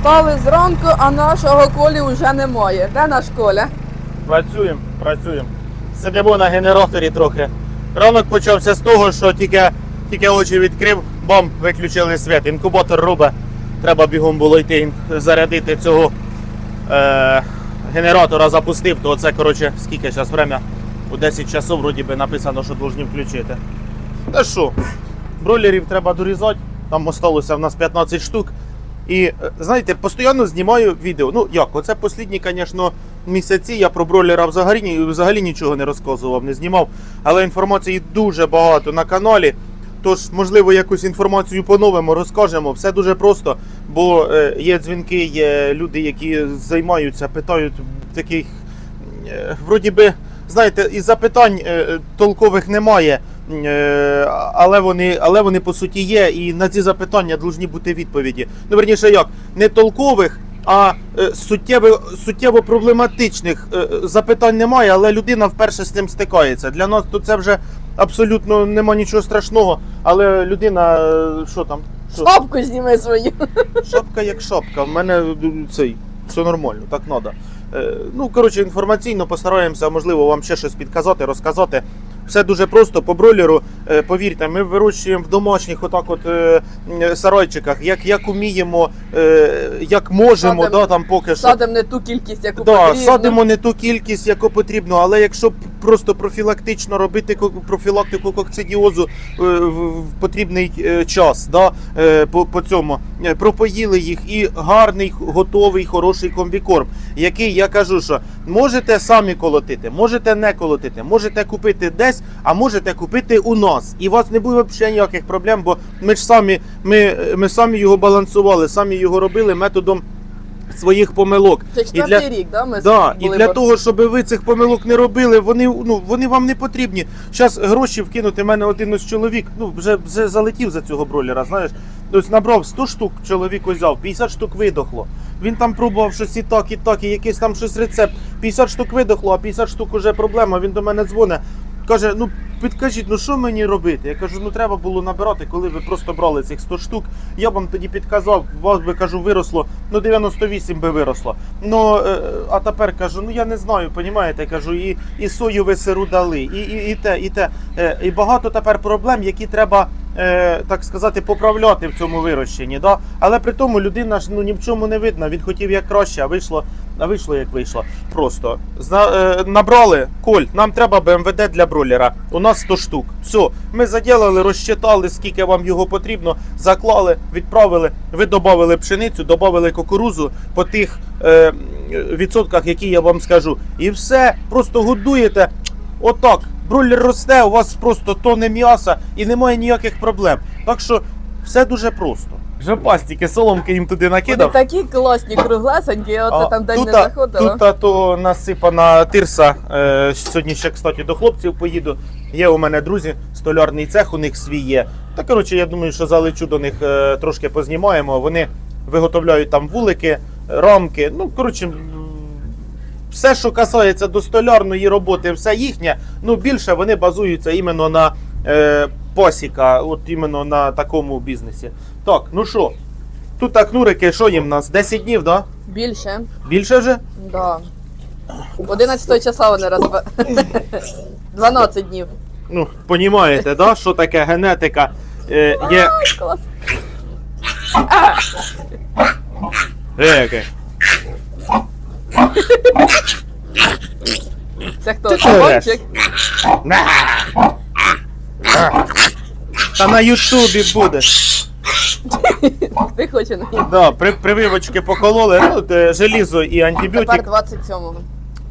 Встали зранку, а нашого колі вже немає. Де наш коля? Працюємо, працюємо. Сидимо на генераторі трохи. Ранок почався з того, що тільки, тільки очі відкрив, бам, виключили світ. Інкубатор робить. Треба бігом було йти зарядити цього е, генератора запустив, то це, коротше, скільки зараз время? У 10 часов вроді би написано, що повинні включити. Та що, бройлерів треба дорізати, там осталося в нас 15 штук. І е, знаєте, постійно знімаю відео. Ну як, оце останні, звісно, місяці я про бройлера взагалі, взагалі нічого не розказував, не знімав. Але інформації дуже багато на каналі. Тож, можливо, якусь інформацію по-новому розкажемо. Все дуже просто, бо е, є дзвінки, є люди, які займаються, питають таких. е, Вроді би, знаєте, і запитань толкових немає, але вони, але вони по суті є, і на ці запитання повинні бути відповіді. Ну, верніше, як не толкових, а е, суттєво, суттєво проблематичних е, запитань немає, але людина вперше з цим стикається. Для нас то це вже абсолютно нема нічого страшного, але людина, е, що там? Що? Шапку зніми свою. Шапка як шапка. В мене е, цей все нормально, так треба. Ну, коротше, інформаційно постараємося, можливо, вам ще щось підказати, розказати. Все дуже просто по бройлеру. е, Повірте, ми вирощуємо в домашніх отак от е, сарайчиках, як, як уміємо, е, як можемо, Садимо. да, там поки що. Садимо не ту кількість, яку Да, потрібно. садимо не ту кількість, яку потрібно, але якщо просто профілактично робити профілактику кокцидіозу в потрібний час, да, по, по цьому пропоїли їх і гарний, готовий, хороший комбікорм, який я кажу, що можете самі колотити, можете не колотити, можете купити десь, а можете купити у нас. І у вас не буде взагалі ніяких проблем, бо ми ж самі, ми, ми самі його балансували, самі його робили методом своїх помилок. Це І четвертий для- рік, да? Ми Да, і для того, щоб ви цих помилок не робили, вони ну вони вам не потрібні. Зараз гроші вкинути. в мене один ось чоловік. Ну вже вже залетів за цього бройлера. Знаєш, ось набрав 100 штук, чоловік узяв, 50 штук видохло. Він там пробував щось і так, і так, і якийсь там щось рецепт. 50 штук видохло, а 50 штук уже проблема. Він до мене дзвонить. Каже, ну підкажіть, ну що мені робити? Я кажу, ну треба було набирати, коли ви просто брали цих 100 штук. Я вам тоді підказав, вас би кажу, виросло, ну 98 би виросло. Ну е, а тепер кажу, ну я не знаю, понімаєте, кажу, і, і сою ви сиру дали, і, і, і те, і те. Е, і багато тепер проблем, які треба. Е, так сказати, поправляти в цьому вирощенні, да? але при тому людина ж ну ні в чому не видно. Він хотів як краще, а вийшло, а вийшло як вийшло. Просто Зна, е, набрали коль, нам треба БМВД для бройлера. У нас 100 штук. Все, ми заділили, розчитали, скільки вам його потрібно, заклали, відправили. Ви додали пшеницю, додали кукурузу по тих е, відсотках, які я вам скажу. І все, просто годуєте. Отак. Бройлер росте, у вас просто тоне м'яса і немає ніяких проблем. Так що все дуже просто. Жопастики, соломки їм туди Вони накидав. такі класні, круглесенькі, оце там день не заходило. Тут то насипана тирса. Е, сьогодні ще, кстати, до хлопців поїду. Є у мене друзі, столярний цех у них свій є. Та коротше, я думаю, що залечу до них е, трошки познімаємо. Вони виготовляють там вулики, рамки. Ну, коротше, все, що касається до столярної роботи, все їхнє. Ну, більше вони базуються іменно на е, посіка, от іменно на такому бізнесі. Так, ну що, тут так нурики, що їм у нас? 10 днів, так? Да? Більше. Більше вже? Да. 11 числа вони розб... 12 днів. Ну, понімаєте, да? що таке генетика? Е, є. Клас. Е, яке? Це хто? Ти Та на Ютубі буде. Ти хоче на Да, при, прививочки покололи, ну, те, желізо і Тепер антибіотик. 27-го.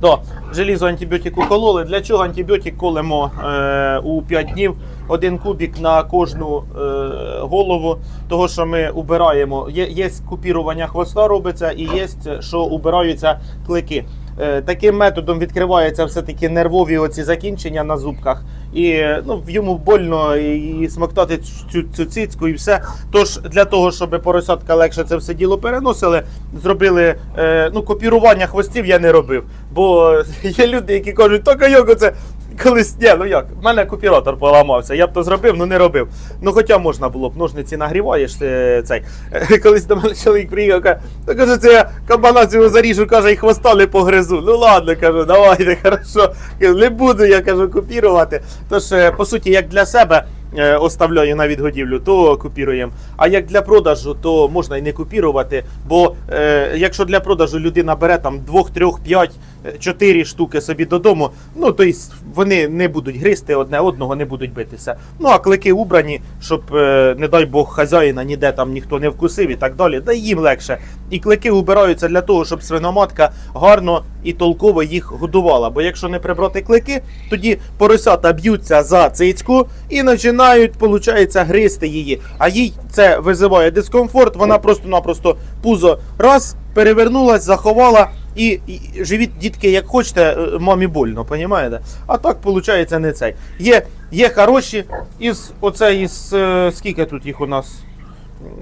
Да, желізо антибіотик укололи. Для чого антибіотик колемо е, у 5 днів? Один кубік на кожну е, голову, того що ми убираємо. Є, є купірування хвоста робиться і є, що убираються клики. Е, таким методом відкриваються все-таки нервові оці закінчення на зубках. І ну, йому больно і, смоктати цю, цю цицьку і все. Тож для того, щоб поросятка легше це все діло переносили, зробили е, ну, копірування хвостів я не робив. Бо є люди, які кажуть, то кайок, це колись, ні, ну як, в мене купіратор поламався, я б то зробив, ну не робив. Ну хоча можна було б, ножниці нагріваєш е, цей. Колись до мене чоловік приїхав, каже, та каже, це я кабана цього заріжу, каже, і хвоста не погризу. Ну ладно, кажу, давайте, хорошо. Не буду, я кажу, купірувати. Тож, е, по суті, як для себе. е, Оставляю на відгодівлю, то купіруємо. А як для продажу, то можна і не купірувати. Бо е, якщо для продажу людина бере там 2, 3, 5, 4 штуки собі додому, ну то й вони не будуть гризти одне одного, не будуть битися. Ну а клики убрані, щоб, е, не дай Бог, хазяїна ніде там ніхто не вкусив і так далі. Да їм легше. І клики убираються для того, щоб свиноматка гарно і толково їх годувала. Бо якщо не прибрати клики, тоді поросята б'ються за цицьку і починають, виходить, гризти її. А їй це визиває дискомфорт. Вона просто-напросто пузо раз перевернулась, заховала. І, і живіть дітки, як хочете, е, мамі больно, понімаєте? А так, виходить, не цей. Є, є хороші, із оце із е, скільки тут їх у нас?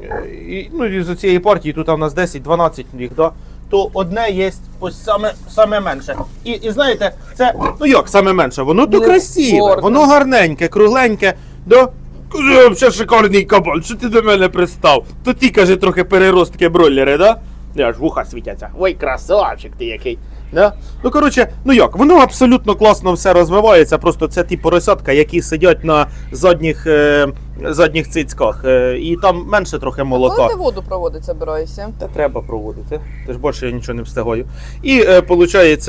Е, І, ну, із цієї партії тут у нас 10-12 їх, да? то одне є ось саме, саме менше. І, і знаєте, це, ну як саме менше, воно то красиве, воно гарненьке, кругленьке, да? Взагалі шикарний кабан, що ти до мене пристав? То ті, каже, трохи переростки бройлери, да? Я ж вуха світяться. Ой, красавчик ти який. Да? Ну, коротше, ну як, воно абсолютно класно все розвивається. Просто це ті поросятка, які сидять на задніх, е, задніх цицьках. Е, і там менше трохи молока. Коли ти воду проводити собираєшся? Та треба проводити. Ти ж більше я нічого не встигаю. І е, виходить,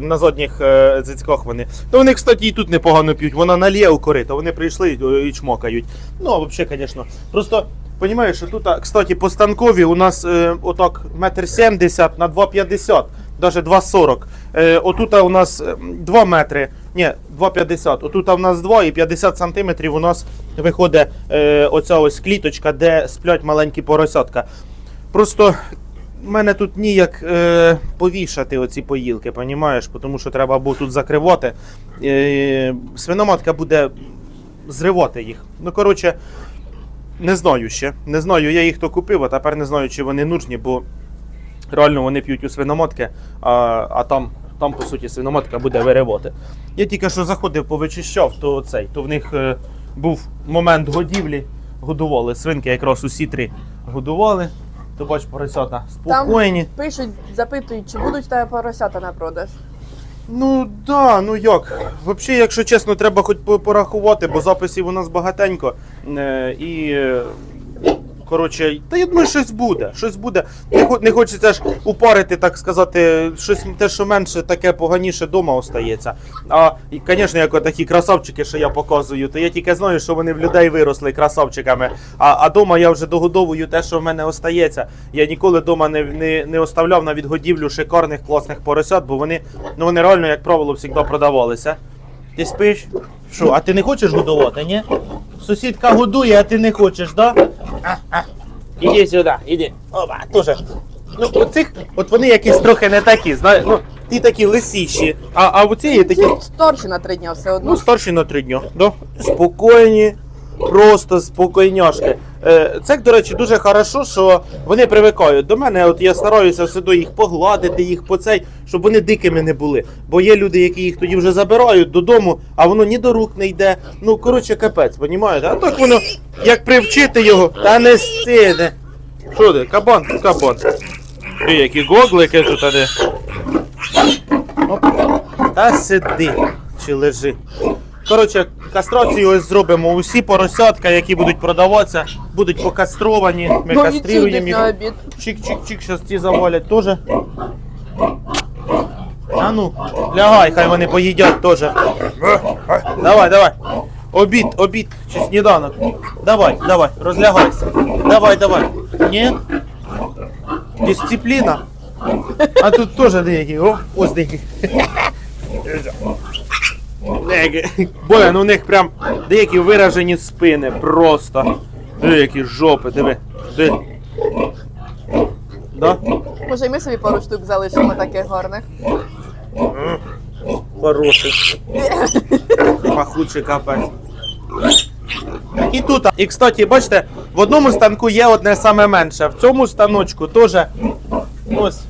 на задніх е, цицьках вони. То вони, кстати, і тут непогано п'ють. Вона наліє у корито, вони прийшли е, і чмокають. Ну, а взагалі, звісно. Просто. Понімаєш, що тут, кстати, по станкові у нас е, отак метр сімдесят на 2,50, навіть 2,40. Е, отут у нас е, 2 метри, ні, 2,50. Отут у нас 2 і 50 сантиметрів у нас виходить е, оця ось кліточка, де сплять маленькі поросятка. Просто в мене тут ніяк е, повішати оці поїлки, понімаєш? Тому що треба було тут закривати. Е, свиноматка буде зривати їх. Ну, коротше, не знаю ще. Не знаю, я їх то купив, а тепер не знаю, чи вони нужні, бо реально вони п'ють у свиноматки, а, а там, там, по суті, свиноматка буде виривати. Я тільки що заходив, повичищав, то цей, то в них е, був момент годівлі, годували свинки, якраз усі три годували. То бач, поросята спокійні. Пишуть, запитують, чи будуть в тебе поросята на продаж. Ну да, ну як. Взагалі, якщо чесно, треба хоч по- порахувати, бо записів у нас багатенько. Е, і. Коротше, та я думаю, щось буде. Щось буде. Не, не хочеться ж упарити, так сказати, щось те, що менше, таке поганіше вдома остається. А, звісно, як такі красавчики, що я показую, то я тільки знаю, що вони в людей виросли красавчиками. А, а дома я вже догодовую те, що в мене остається. Я ніколи вдома не, не, не оставляв на відгодівлю шикарних класних поросят, бо вони, ну, вони реально, як правило, завжди продавалися. Ти спиш? Що, а ти не хочеш годувати, ні? Сусідка годує, а ти не хочеш, да? А, а. Іди сюди, іди. Опа, тоже. Ну, оцих, от вони якісь трохи не такі, знаєш, ну, ті такі лисіші, а, а оці є такі. Старші на три дня все одно. Ну, старші на три дня. Да? Спокійні, просто спокійняшки. Е, Це, до речі, дуже хорошо, що вони привикають до мене. От я стараюся всюди їх погладити, їх по цей, щоб вони дикими не були. Бо є люди, які їх тоді вже забирають додому, а воно ні до рук не йде. Ну, коротше, капець, понімаєте? А так воно, як привчити його, та не стине. Що ти, кабан, кабан. Ти, які гоглики тут, а Та сиди чи лежи. Коротше, кастрацію ось зробимо. Усі поросятка, які будуть продаватися, будуть покастровані. Ми Ну, каструємо відсюди їх. на обід. Чик-чик-чик, зараз ті завалять теж. А ну, лягай, хай вони поїдять теж. Давай, давай. Обід, обід, чи сніданок. Давай, давай, розлягайся. Давай, давай. Ні? Дисципліна. А тут теж деякі. О, ось деякі. Боля, ну у них прям деякі виражені спини. Просто. Деякі жопи, диви. Диви. Да? Може, і ми собі пару штук залишимо таких гарних. Хороший. Пахучий капець. І тут. І кстати, бачите, в одному станку є одне саме менше. В цьому станочку теж ось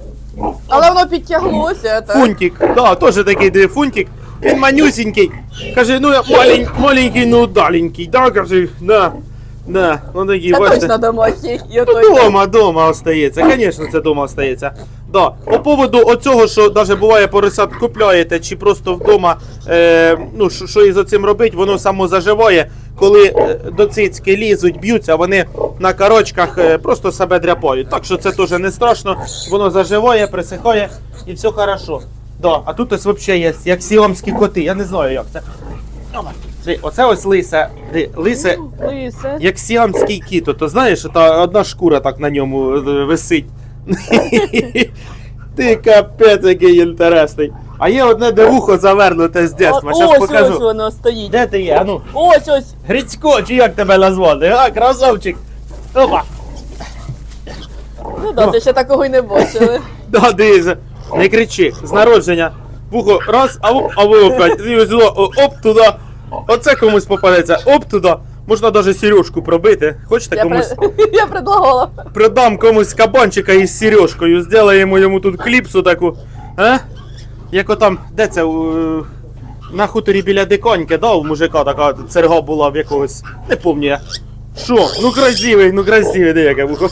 Але воно підтяглося. Так. фунтик. Да, теж такий диви, фунтик. Він манюсінький. Каже, ну я малень, маленький, ну удаленький. Да, каже, да. Да, ну такі, Це бачите. точно домашній. І Ну, отой. дома, дома остається. Звісно, це дома остається. Да. По поводу оцього, що навіть буває поросят купляєте, чи просто вдома, е, ну, що, що із оцим робить, воно само заживає, коли е, до цицьки лізуть, б'ються, вони на корочках е, просто себе дряпають. Так що це теж не страшно, воно заживає, присихає і все хорошо. Да. А тут ось взагалі є, як сіомські коти, я не знаю як це. Смотри, Оце ось лисе, лисе Лисе. як сіамський кіт, то знаєш, та одна шкура так на ньому е, висить. Ти капець який інтересний. А є одне де вухо завернуте з дитинства. О, Щас ось покажу. воно стоїть. Де ти є? А ну, Ось ось. Грицько, чи як тебе назвати? А, красавчик. Опа. Ну да, ти ще такого й не бачили. Да, дивися. Не кричи. З народження. Вухо раз, а оп, а ви опять. І ось, о, оп туди. Оце комусь попадеться. Оп туди. Можна навіть сережку пробити. Хочете Я, комусь? я предлагала. Продам комусь кабанчика із сережкою, зробимо йому тут кліпсу таку. А? Як отам, де це? у- На хуторі біля диконьки, да, у мужика така церга була в якогось. Не пам'ятаю. я. Що? Ну красивий, ну красивий, де яке вухо.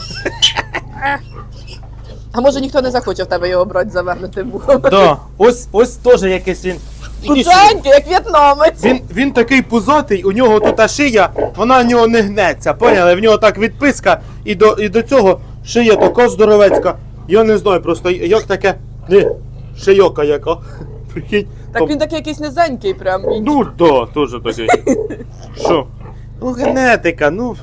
А може ніхто не захоче в тебе його брати завернутим вухом. Да. Ось, ось теж якийсь він. Іди сюди. Як в'єтнамець. Він, він такий пузатий, у нього тут шия, вона в нього не гнеться, поняли? В нього так відписка, і до, і до цього шия така здоровецька. Я не знаю просто, як таке. Не, шийока яка. Прикинь. Так він такий якийсь низенький прям. Ну да, теж такий. Що? Ну, генетика, ну.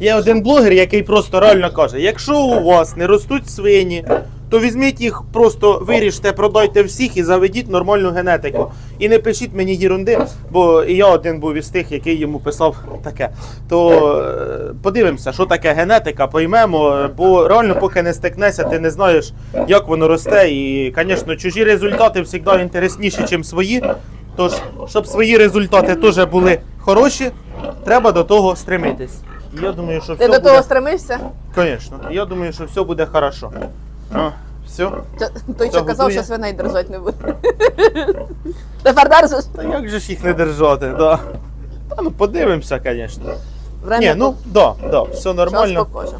Є один блогер, який просто реально каже: якщо у вас не ростуть свині, то візьміть їх, просто виріжте, продайте всіх і заведіть нормальну генетику. І не пишіть мені єрунди, бо я один був із тих, який йому писав таке. То е, подивимося, що таке генетика, поймемо, бо реально, поки не стикнешся, ти не знаєш, як воно росте. І, звісно, чужі результати завжди інтересніші, ніж свої. Тож, щоб свої результати теж були хороші, треба до того стремитись. Я думаю, що Ти все до того буде... стремився? Звісно, я думаю, що все буде хорошо. О, все. Це- Той, Це що казав, готує? що свиней держать не буде. Тепер держиш? Та як же ж їх не держати, да. Та ну подивимося, звісно. Время Ні, ну да, да, все нормально. покаже.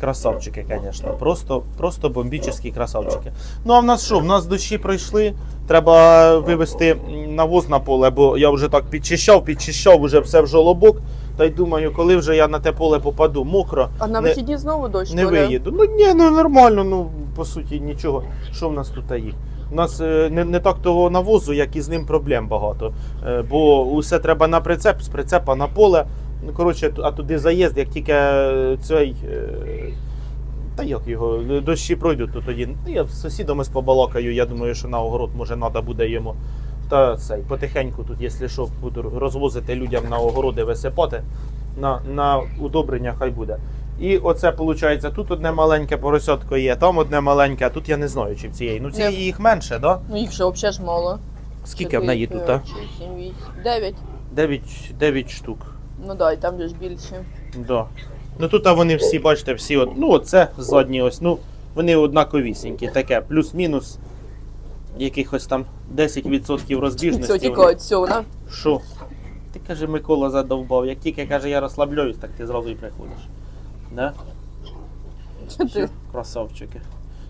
Красавчики, звісно. Просто, просто бомбічні красавчики. Ну а в нас що? В нас дощі пройшли. Треба вивезти м, навоз на поле, бо я вже так підчищав, підчищав уже все в жолобок. Та й думаю, коли вже я на те поле попаду, мокро. А на не- вихідні знову дощ. Не Коля? виїду. Ну ні, ну нормально, ну по суті нічого. Що в нас тут є? У нас е, не, не так того навозу, як і з ним проблем багато. Е, бо усе треба на прицеп, з прицепа на поле. Ну, коротше, а туди заїзд, як тільки е, цей. Та як його, дощі пройдуть, то тоді. Ну, я з сусідами побалакаю, я думаю, що на огород може треба буде йому. Та цей потихеньку тут, якщо що, буду розвозити людям на огороди висипати, на, на удобрення хай буде. І оце виходить, тут одне маленьке поросятко є, там одне маленьке, а тут я не знаю, чи в цієї. Ну цієї їх менше, да? Ну їх же взагалі ж мало. Скільки в неї тут, а? 4, 5, 6, 7, 8, 9. 9, 9 штук. Ну да, і там же ж більше. Да. Ну тут а вони всі, бачите, всі от, ну оце задні ось, ну вони однаковісінькі, таке, плюс-мінус якихось там 10% розбіжності. все, вона. Що? Ти каже, Микола задовбав. Як тільки каже, я розслаблююсь, так ти зразу і приходиш. Да? Що ти? Красавчики.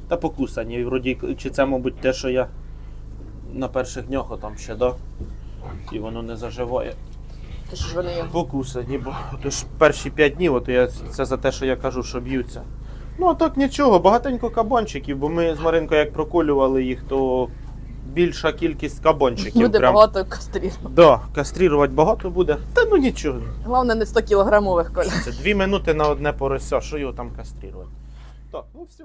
Та покусані. Вроді, чи це, мабуть, те, що я на перших днях там ще, да? І воно не заживає. Ти ж вони є? Покусані, бо то ж перші 5 днів, от я, це за те, що я кажу, що б'ються. Ну, а так нічого, багатенько кабанчиків, бо ми з Маринкою як проколювали їх, то більша кількість кабанчиків. Буде прям. багато кастрірувати. Да, кастрірувати багато буде. Та ну нічого. Головне не 100 кілограмових коля. Це дві минути на одне порося, що його там кастрірувати. Так, ну все.